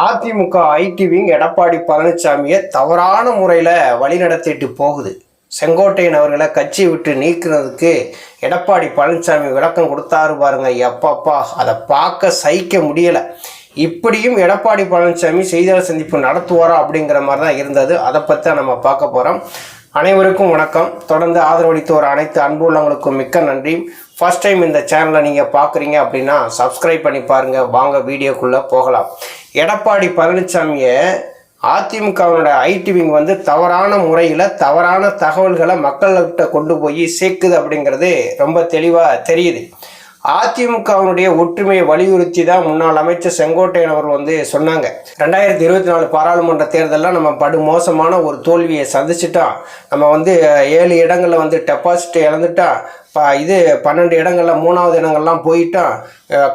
AIADMK IT wing Edappadi பழனிசாமியை தவறான முறையில் வழிநடத்திட்டு போகுது. செங்கோட்டையன் அவர்களை கட்சி விட்டு நீக்கிறதுக்கு எடப்பாடி பழனிசாமி விளக்கம் கொடுத்தாரு பாருங்க எப்பப்பா. அதை பார்க்க சகிக்க முடியலை. இப்படியும் எடப்பாடி பழனிசாமி செய்தியாளர் சந்திப்பு நடத்துவாரா அப்படிங்கிற மாதிரி தான் இருந்தது. அதை பற்றி தான் நம்ம பார்க்க போகிறோம் அனைவருக்கும் வணக்கம். தொடர்ந்து ஆதரவளித்து வர அனைத்து அன்பு உள்ளவங்களுக்கும் மிக்க நன்றி. ஃபர்ஸ்ட் டைம் இந்த சேனலை நீங்கள் பார்க்குறீங்க அப்படின்னா சப்ஸ்கிரைப் பண்ணி பாருங்கள் வாங்க வீடியோக்குள்ளே போகலாம். எடப்பாடி பழனிசாமியை அதிமுகவினோட ஐடி விங் வந்து தவறான முறையில் தவறான தகவல்களை மக்கள்கிட்ட கொண்டு போய் சேர்க்குது அப்படிங்கிறது ரொம்ப தெளிவாக தெரியுது. அதிமுகவினுடைய ஒற்றுமையை வலியுறுத்தி தான் முன்னாள் அமைச்சர் செங்கோட்டையன் அவர்கள் வந்து சொன்னாங்க. ரெண்டாயிரத்தி இருபத்தி நாலு பாராளுமன்ற தேர்தலில் நம்ம படு மோசமான ஒரு தோல்வியை சந்திச்சிட்டோம் நம்ம வந்து ஏழு இடங்களில் வந்து டெபாசிட் இழந்துட்டோம் இது பன்னெண்டு இடங்களில் மூணாவது இடங்கள்லாம் போயிட்டோம்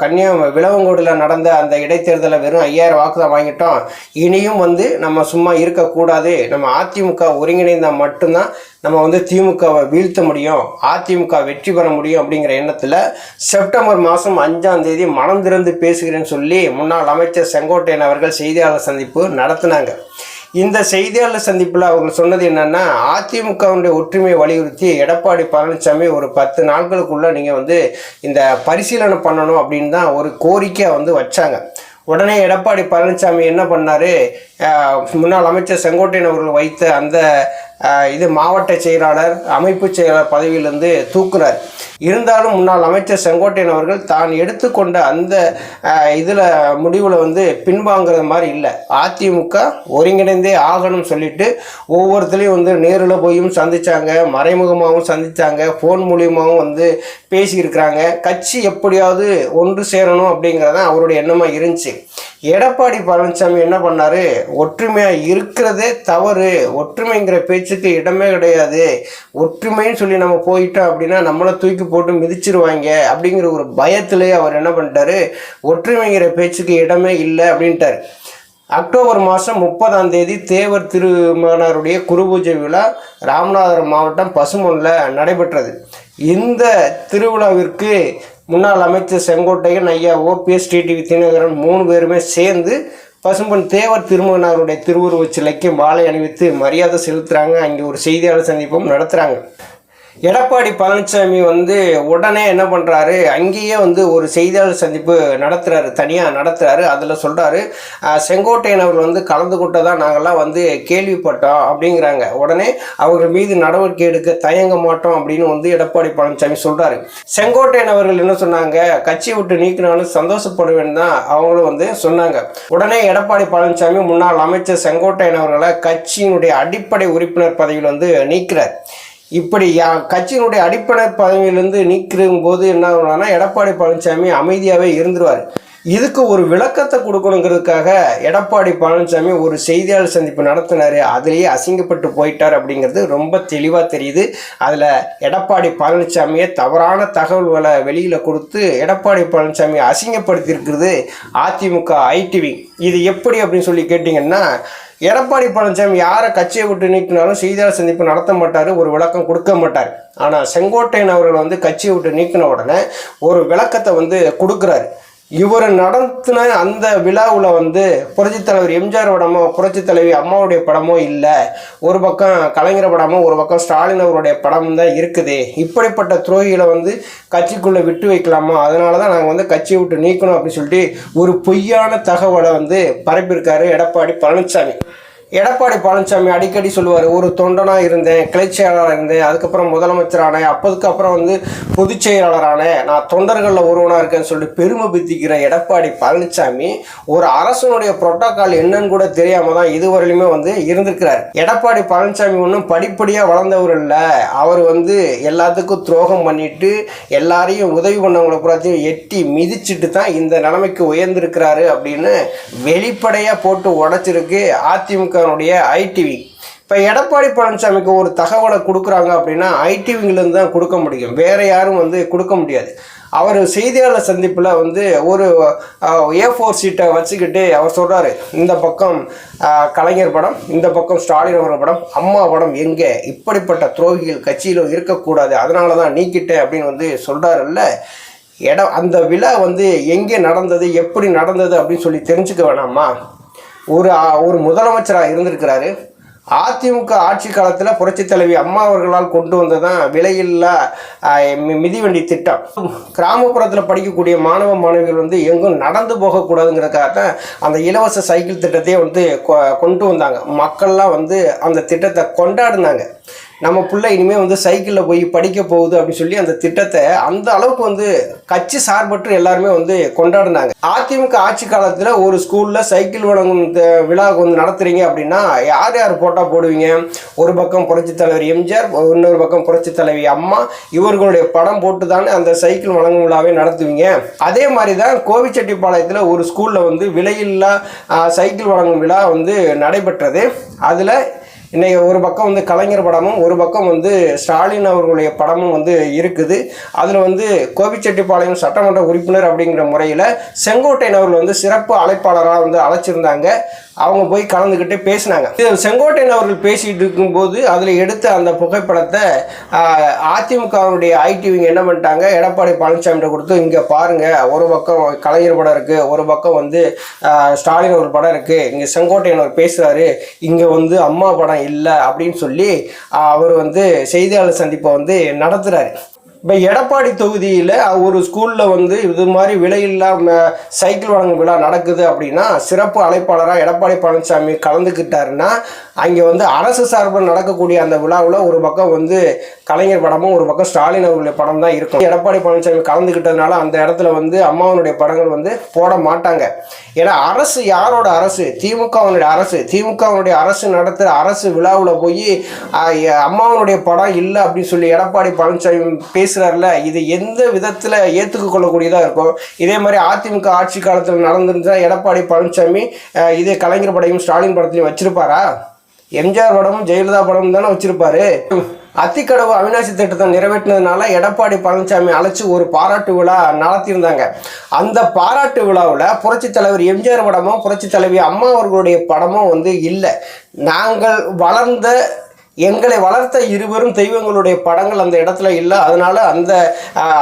கன்னியா விளவங்கோடில் நடந்த அந்த இடைத்தேர்தலில் வெறும் ஐயாயிரம் வாக்கு தான் வாங்கிட்டோம். இனியும் வந்து நம்ம சும்மா இருக்கக்கூடாது. நம்ம அதிமுக ஒருங்கிணைந்தால் மட்டும்தான் நம்ம வந்து திமுகவை வீழ்த்த முடியும். அதிமுக வெற்றி பெற முடியும் அப்படிங்கிற எண்ணத்தில் செப்டம்பர் மாதம் அஞ்சாம் தேதி மனம் திறந்து பேசுகிறேன்னு சொல்லி முன்னாள் அமைச்சர் செங்கோட்டையன் அவர்கள் செய்தியாளர் சந்திப்பு நடத்தினாங்க. இந்த செய்தியாளர் சந்திப்பில் அவங்க சொன்னது என்னன்னா அதிமுகவுடைய ஒற்றுமையை வலியுறுத்தி எடப்பாடி பழனிசாமி ஒரு பத்து நாட்களுக்குள்ள நீங்கள் வந்து இந்த பரிசீலனை பண்ணணும் அப்படின்னு தான் ஒரு கோரிக்கை வந்து வச்சாங்க. உடனே எடப்பாடி பழனிசாமி என்ன பண்ணார்? முன்னாள் அமைச்சர் செங்கோட்டையன் அவர்கள் வைத்த அந்த இது மாவட்ட செயலாளர் அமைப்பு செயலாளர் பதவியிலிருந்து தூக்குனார். இருந்தாலும் முன்னாள் அமைச்சர் செங்கோட்டையன் அவர்கள் தான் எடுத்துக்கொண்ட அந்த இதில் முடிவில் வந்து பின்வாங்கிறது மாதிரி இல்லை. அதிமுக ஒருங்கிணைந்தே ஆகணும்னு சொல்லிட்டு ஒவ்வொருத்தரையும் வந்து நேரில் போயும் சந்தித்தாங்க மறைமுகமாகவும் சந்தித்தாங்க ஃபோன் மூலியமாகவும் வந்து பேசியிருக்கிறாங்க. கட்சி எப்படியாவது ஒன்று சேரணும் அப்படிங்கிறது தான் அவருடைய எண்ணமாக இருந்துச்சு. எடப்பாடி பழனிசாமி என்ன பண்ணார்? ஒற்றுமையாக இருக்கிறதே தவறு. ஒற்றுமைங்கிற பேச்சுக்கு இடமே கிடையாது. ஒற்றுமைன்னு சொல்லி நம்ம போயிட்டோம் அப்படின்னா நம்மளை தூக்கி போட்டு மிதிச்சிருவாங்க அப்படிங்கிற ஒரு பயத்திலே அவர் என்ன பண்ணிட்டாரு? ஒற்றுமைங்கிற பேச்சுக்கு இடமே இல்லை அப்படின்ட்டார். அக்டோபர் மாதம் முப்பதாம் தேதி தேவர் திருமணருடைய குருபூஜை விழா ராமநாதபுரம் மாவட்டம் பசுமொன்னில் நடைபெற்றது. இந்த திருவிழாவிற்கு முன்னாள் அமைச்சர் செங்கோட்டையன் ஐயா ஓபிஎஸ் டிடிவி தினகரன் மூணு பேருமே சேர்ந்து பசும்பொன் தேவர் திருமகனாருடைய திருவுருவச் சிலைக்கு மாலை அணிவித்து மரியாதை செலுத்துகிறாங்க அங்கே ஒரு செய்தியாளர் சந்திப்பும் நடத்துகிறாங்க எடப்பாடி பழனிசாமி வந்து உடனே என்ன பண்ணுறாரு அங்கேயே வந்து ஒரு செய்தியாளர் சந்திப்பு நடத்துகிறாரு தனியாக நடத்துகிறாரு அதில் சொல்கிறாரு செங்கோட்டையன் அவர் வந்து கலந்து கொண்டதாக நாங்கள்லாம் வந்து கேள்விப்பட்டோம் அப்படிங்கிறாங்க. உடனே அவர்கள் மீது நடவடிக்கை எடுக்க தயங்க மாட்டோம் அப்படின்னு வந்து எடப்பாடி பழனிசாமி சொல்கிறாரு செங்கோட்டையன் அவர்கள் என்ன சொன்னாங்க? கட்சி விட்டு நீக்கினாலும் சந்தோஷப்படுவேன் தான் அவங்களும் வந்து சொன்னாங்க. உடனே எடப்பாடி பழனிசாமி முன்னாள் அமைச்சர் செங்கோட்டையன் அவர்களை கட்சியினுடைய அடிப்படை உறுப்பினர் பதவியில் வந்து நீக்கிறார். இப்படி யா கட்சியினுடைய அடிப்படை பதவியிலிருந்து நீக்கும் போது என்ன ஆகும்னா எடப்பாடி பழனிசாமி அமைதியாகவே இருந்துருவார். இதுக்கு ஒரு விளக்கத்தை கொடுக்கணுங்கிறதுக்காக எடப்பாடி பழனிசாமி ஒரு செய்தியாளர் சந்திப்பு நடத்தினார். அதுலேயே அசிங்கப்பட்டு போயிட்டார் அப்படிங்கிறது ரொம்ப தெளிவாக தெரியுது. அதில் எடப்பாடி பழனிசாமியை தவறான தகவல்களை வெளியில் கொடுத்து எடப்பாடி பழனிசாமியை அசிங்கப்படுத்தியிருக்கிறது அதிமுக ஐடிவி. இது எப்படி அப்படின்னு சொல்லி கேட்டிங்கன்னா எடப்பாடி பழனிசாமி யாரை கட்சியை விட்டு நீக்கினாலும் செய்தியாளர் சந்திப்பு நடத்த மாட்டார் ஒரு விளக்கம் கொடுக்க மாட்டார். ஆனால் செங்கோட்டையன் அவர்கள் வந்து கட்சியை விட்டு நீக்கின உடனே ஒரு விளக்கத்தை வந்து கொடுக்குறாரு. இவர் நடத்தின அந்த விழாவில் வந்து புரட்சி தலைவர் எம்ஜிஆர் படமோ புரட்சித் தலைவி அம்மாவுடைய படமோ இல்லை. ஒரு பக்கம் கலைஞர் படமோ ஒரு பக்கம் ஸ்டாலின் அவருடைய படமும் தான் இருக்குது. இப்படிப்பட்ட துரோகிகளை வந்து கட்சிக்குள்ளே விட்டு வைக்கலாமா? அதனால தான் நாங்கள் வந்து கட்சியை விட்டு நீக்கணும் அப்படின்னு சொல்லிட்டு ஒரு பொய்யான தகவலை வந்து பரப்பியிருக்காரு எடப்பாடி பழனிசாமி. எடப்பாடி பழனிசாமி அடிக்கடி சொல்லுவார் ஒரு தொண்டனாக இருந்தேன் கிளை செயலாளராக இருந்தேன் அதுக்கப்புறம் முதலமைச்சரானேன் அப்போதுக்கு அப்புறம் வந்து பொதுச் செயலாளரானேன் நான் தொண்டர்களில் ஒருவனாக இருக்கேன்னு சொல்லிட்டு பெருமை பித்திக்கிற எடப்பாடி பழனிசாமி ஒரு அரசனுடைய புரோட்டோகால் என்னன்னு கூட தெரியாமல் தான் இதுவரையிலுமே வந்து இருந்திருக்கிறார். எடப்பாடி பழனிசாமி ஒன்றும் படிப்படியாக வளர்ந்தவர் இல்லை. அவர் வந்து எல்லாத்துக்கும் துரோகம் பண்ணிட்டு எல்லாரையும் உதவி பண்ணவங்களை பூராத்தையும் எட்டி மிதிச்சிட்டு தான் இந்த நிலைமைக்கு உயர்ந்திருக்கிறாரு அப்படின்னு வெளிப்படையாக போட்டு உடச்சிருக்கு. அதிமுக அதிமுகனுடைய ஐடிவி. இப்போ எடப்பாடி பழனிசாமிக்கு ஒரு தகவலை கொடுக்குறாங்க அப்படின்னா ஐடிவிங்கிலேருந்து தான் கொடுக்க முடியும். வேறு யாரும் வந்து கொடுக்க முடியாது. அவர் செய்தியாளர் சந்திப்பில் வந்து ஒரு ஏ ஃபோர் சீட்டை வச்சுக்கிட்டு அவர் சொல்கிறாரு இந்த பக்கம் கலைஞர் படம் இந்த பக்கம் ஸ்டாலின் அவர்கள் படம் அம்மா படம் எங்கே? இப்படிப்பட்ட துரோகிகள் கட்சியிலும் இருக்கக்கூடாது அதனால தான் நீக்கிட்டேன் அப்படின்னு வந்து சொல்கிறாருல்ல இடம் அந்த விழா வந்து எங்கே நடந்தது எப்படி நடந்தது அப்படின்னு சொல்லி தெரிஞ்சுக்க வேணாமா? ஒரு ஒரு முதலமைச்சராக இருந்திருக்கிறாரு. அதிமுக ஆட்சி காலத்தில் புரட்சி தலைவி அம்மா அவர்களால் கொண்டு வந்ததான் விலையில்லா மி- மிதிவண்டி திட்டம். கிராமப்புறத்தில் படிக்கக்கூடிய மாணவ மாணவிகள் வந்து எங்கும் நடந்து போகக்கூடாதுங்கிறதுக்காக தான் அந்த இலவச சைக்கிள் திட்டத்தையே வந்து கொ- கொண்டு வந்தாங்க. மக்கள்லாம் வந்து அந்த திட்டத்தை கொண்டாடினாங்க. நம்ம பிள்ளை இனிமேல் வந்து சைக்கிளில் போய் படிக்க போகுது அப்படின்னு சொல்லி அந்த திட்டத்தை அந்த அளவுக்கு வந்து கட்சி சார்பற்று எல்லாருமே வந்து கொண்டாடினாங்க. அதிமுக ஆட்சி காலத்தில் ஒரு ஸ்கூலில் சைக்கிள் வழங்கும் விழாவுக்கு வந்து நடத்துறீங்க அப்படின்னா யார் யார் போட்டா போடுவீங்க? ஒரு பக்கம் புரட்சி தலைவர் எம்ஜிஆர் இன்னொரு பக்கம் புரட்சித் தலைவி அம்மா இவர்களுடைய படம் போட்டு தானே அந்த சைக்கிள் வழங்கும் விழாவை நடத்துவீங்க. அதே மாதிரி தான் கோவிச்செட்டிப்பாளையத்தில் ஒரு ஸ்கூலில் வந்து விலையில்லா சைக்கிள் வழங்கும் விழா வந்து நடைபெற்றது. அதில் இன்றைக்கி ஒரு பக்கம் வந்து கலைஞர் படமும் ஒரு பக்கம் வந்து ஸ்டாலின் அவர்களுடைய படமும் வந்து இருக்குது. அதில் வந்து கோபிச்செட்டிப்பாளையம் சட்டமன்ற உறுப்பினர் அப்படிங்கிற முறையில் செங்கோட்டையன் அவர்கள் வந்து சிறப்பு அழைப்பாளராக வந்து அழைச்சிருந்தாங்க. அவங்க போய் கலந்துக்கிட்டு பேசினாங்க. செங்கோட்டையன் அவர்கள் பேசிட்டு இருக்கும்போது அதில் எடுத்த அந்த புகைப்படத்தை அதிமுகவுடைய ஐடிவிங்க என்ன பண்ணிட்டாங்க? எடப்பாடி பழனிசாமிகிட்ட கொடுத்து இங்கே பாருங்கள் ஒரு பக்கம் கலைஞர் படம் இருக்குது ஒரு பக்கம் வந்து ஸ்டாலின் ஒரு படம் இருக்குது இங்கே செங்கோட்டையன் அவர் பேசுகிறாரு இங்கே வந்து அம்மா படம் இல்லை அப்படின்னு சொல்லி அவர் வந்து செய்தியாளர் சந்திப்பை வந்து நடத்துகிறாரு இப்போ எடப்பாடி தொகுதியில் ஒரு ஸ்கூலில் வந்து இது மாதிரி விலையில்லா சைக்கிள் வழங்கும் விழா நடக்குது அப்படின்னா சிறப்பு அழைப்பாளராக எடப்பாடி பழனிசாமி கலந்துக்கிட்டாருன்னா அங்கே வந்து அரசு சார்பில் நடக்கக்கூடிய அந்த விழாவில் ஒரு பக்கம் வந்து கலைஞர் படமும் ஒரு பக்கம் ஸ்டாலின் அவருடைய படம் தான் இருக்கும். எடப்பாடி பழனிசாமி கலந்துக்கிட்டதுனால அந்த இடத்துல வந்து அம்மாவனுடைய படங்கள் வந்து போட மாட்டாங்க. ஏன்னா அரசு யாரோட அரசு? திமுகவனுடைய அரசு. திமுகவனுடைய அரசு நடத்துகிற அரசு விழாவில் போய் அம்மாவனுடைய படம் இல்லை அப்படின்னு சொல்லி எடப்பாடி பழனிசாமி பேசுகிறாருல இது எந்த விதத்தில் ஏற்றுக்க கொள்ளக்கூடியதாக இருக்கும் இதே மாதிரி அதிமுக ஆட்சி காலத்தில் நடந்திருந்தா எடப்பாடி பழனிசாமி இதே கலைஞர் படையும் ஸ்டாலின் படத்தையும் வச்சிருப்பாரா? எம்ஜிஆர் படமும் ஜெயலலிதா படமும் தானே வச்சிருப்பாரு. அத்திக்கடவு அவினாசி திட்டத்தை நிறைவேற்றினதுனால எடப்பாடி பழனிசாமி அழைச்சி ஒரு பாராட்டு விழா நடத்தியிருந்தாங்க. அந்த பாராட்டு விழாவில் புரட்சித் தலைவர் எம்ஜிஆர் படமும் புரட்சித் தலைவி அம்மா அவர்களுடைய படமும் வந்து இல்லை. நாங்கள் வளர்ந்த எங்களை வளர்த்த இருவரும் தெய்வங்களுடைய படங்கள் அந்த இடத்துல இல்லை. அதனால அந்த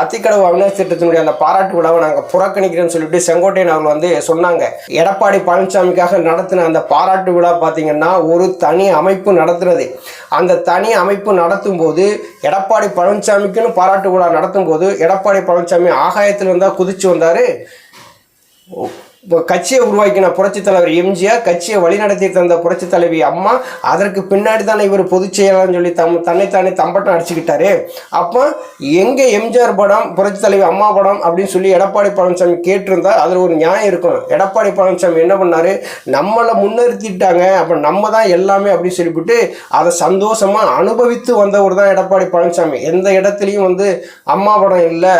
அத்திக்கடவு அவினாசி திட்டத்தினுடைய அந்த பாராட்டு விழாவை நாங்கள் புறக்கணிக்கிறேன்னு சொல்லிட்டு செங்கோட்டையன் அவர்கள் வந்து சொன்னாங்க. எடப்பாடி பழனிசாமிக்காக நடத்தின அந்த பாராட்டு விழா பார்த்தீங்கன்னா ஒரு தனி அமைப்பு நடத்துனது அந்த தனி அமைப்பு நடத்தும் போது எடப்பாடி பழனிசாமிக்குன்னு பாராட்டு விழா நடத்தும் போது எடப்பாடி பழனிசாமி ஆகாயத்தில் வந்தால் குதிச்சு வந்தார். இப்போ கட்சியை உருவாக்கின புரட்சி தலைவர் எம்ஜிஆர் கட்சியை வழிநடத்தி தந்த புரட்சி தலைவி அம்மா அதற்கு பின்னாடி தானே இவர் பொதுச் செயலாளர்னு சொல்லி தம் தன்னைத்தானே தம்பட்டம் அடிச்சுக்கிட்டாரு. அப்போ எங்கே எம்ஜிஆர் படம் புரட்சி தலைவி அம்மா படம் அப்படின்னு சொல்லி எடப்பாடி பழனிசாமி கேட்டிருந்தா அதில் ஒரு நியாயம் இருக்கும் எடப்பாடி பழனிசாமி என்ன பண்ணார்? நம்மளை முன்னிறுத்திட்டாங்க. அப்போ நம்ம தான் எல்லாமே அப்படின்னு சொல்லிவிட்டு அதை சந்தோஷமாக அனுபவித்து வந்தவர் தான் எடப்பாடி பழனிசாமி. எந்த இடத்துலையும் வந்து அம்மா படம் இல்லை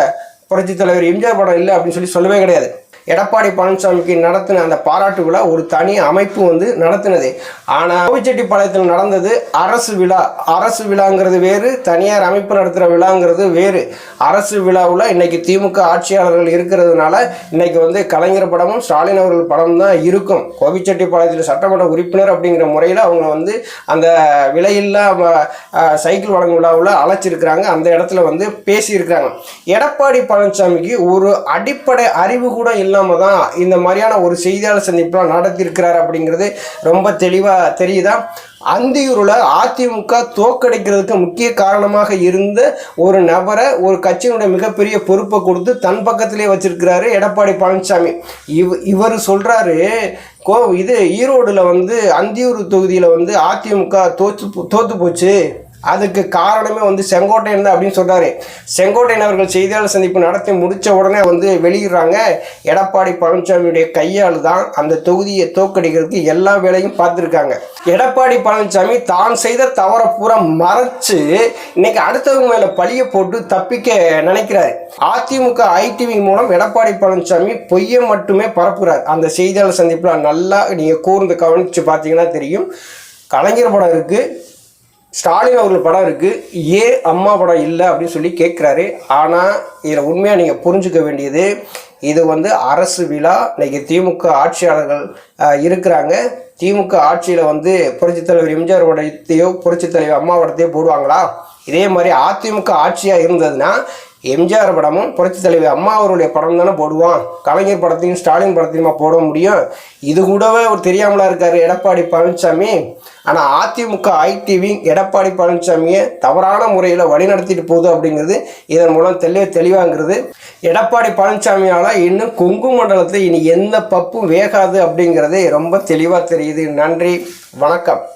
புரட்சி தலைவர் எம்ஜிஆர் படம் இல்லை அப்படின்னு சொல்லி சொல்லவே கிடையாது. எடப்பாடி பழனிசாமிக்கு நடத்தின அந்த பாராட்டு விழா ஒரு தனி அமைப்பு வந்து நடத்தினது. ஆனால் கோவிச்செட்டிப்பாளையத்தில் நடந்தது அரசு விழா. அரசு விழாங்கிறது வேறு தனியார் அமைப்பு நடத்துகிற விழாங்கிறது வேறு. அரசு விழாவில் இன்னைக்கு திமுக ஆட்சியாளர்கள் இருக்கிறதுனால இன்னைக்கு வந்து கலைஞர் படமும் ஸ்டாலின் அவர்கள் படம் தான் இருக்கும். கோபிச்செட்டிப்பாளையத்தில் சட்டமன்ற உறுப்பினர் அப்படிங்கிற முறையில் அவங்க வந்து அந்த விலையில்லா சைக்கிள் வழங்கும் விழாவில் அழைச்சிருக்கிறாங்க. அந்த இடத்துல வந்து பேசியிருக்கிறாங்க. எடப்பாடி பழனிசாமிக்கு ஒரு அடிப்படை அறிவு கூட இல்லை இல்லாமல் தான் இந்த மாதிரியான ஒரு செய்தியாளர் சந்திப்புலாம் நடத்தியிருக்கிறார் அப்படிங்கிறது ரொம்ப தெளிவாக தெரியுதா? அந்தியூரில் அதிமுக தோக்கடிக்கிறதுக்கு முக்கிய காரணமாக இருந்த ஒரு நபரை ஒரு கட்சியினுடைய மிகப்பெரிய பொறுப்பை கொடுத்து தன் பக்கத்திலே வச்சிருக்கிறாரு எடப்பாடி பழனிசாமி. இவ இவர் சொல்கிறாரு கோ இது ஈரோடில் வந்து அந்தியூர் தொகுதியில் வந்து அதிமுக தோற்று தோற்று போச்சு. அதுக்கு காரணமே வந்து செங்கோட்டையன் தான் அப்படின்னு சொல்கிறாரு செங்கோட்டையன் அவர்கள் செய்தியாளர் சந்திப்பு நடத்தி முடித்த உடனே வந்து வெளியிடுறாங்க. எடப்பாடி பழனிசாமியுடைய கையால் தான் அந்த தொகுதியை தோக்கடிக்கிறதுக்கு எல்லா வேலையும் பார்த்துருக்காங்க. எடப்பாடி பழனிசாமி தான் செய்த தவறை பூரா மறைச்சு இன்னைக்கு அடுத்தவங்க மேலே பழிய போட்டு தப்பிக்க நினைக்கிறாரு. அதிமுக ஐடிவி மூலம் எடப்பாடி பழனிசாமி பொய்யை மட்டுமே பரப்புகிறார் அந்த செய்தியாளர் சந்திப்பில் நல்லா நீங்கள் கூர்ந்து கவனித்து பார்த்தீங்கன்னா தெரியும். கலைஞர் படம் இருக்குது ஸ்டாலின் அவர்கள் படம் இருக்குது ஏன் அம்மா படம் இல்லை அப்படின்னு சொல்லி கேட்குறாரு ஆனால் இதில் உண்மையாக நீங்கள் புரிஞ்சுக்க வேண்டியது இது வந்து அரசு விழா. இன்றைக்கி திமுக ஆட்சியாளர்கள் இருக்கிறாங்க. திமுக ஆட்சியில் வந்து புரட்சித் தலைவர் எம்ஜிஆர் படத்தையோ புரட்சித் தலைவர் அம்மா படத்தையோ போடுவாங்களா? இதே மாதிரி அதிமுக ஆட்சியாக இருந்ததுன்னா எம்ஜிஆர் படமும் புரட்சி தலைவி அம்மா அவருடைய படம் தானே போடுவான். கலைஞர் படத்தையும் ஸ்டாலின் படத்தையுமா போட முடியும்? இது கூடவே அவர் தெரியாமலா இருக்காரு எடப்பாடி பழனிசாமி ஆனால் அதிமுக ஐடிவி எடப்பாடி பழனிசாமியை தவறான முறையில் வழிநடத்திட்டு போகுது அப்படிங்கிறது இதன் மூலம் தெளிவ தெளிவாங்கிறது. எடப்பாடி பழனிசாமியால் இன்னும் கொங்கு மண்டலத்தில் இனி எந்த பப்பும் வேகாது அப்படிங்கிறது ரொம்ப தெளிவாக தெரியுது. நன்றி வணக்கம்.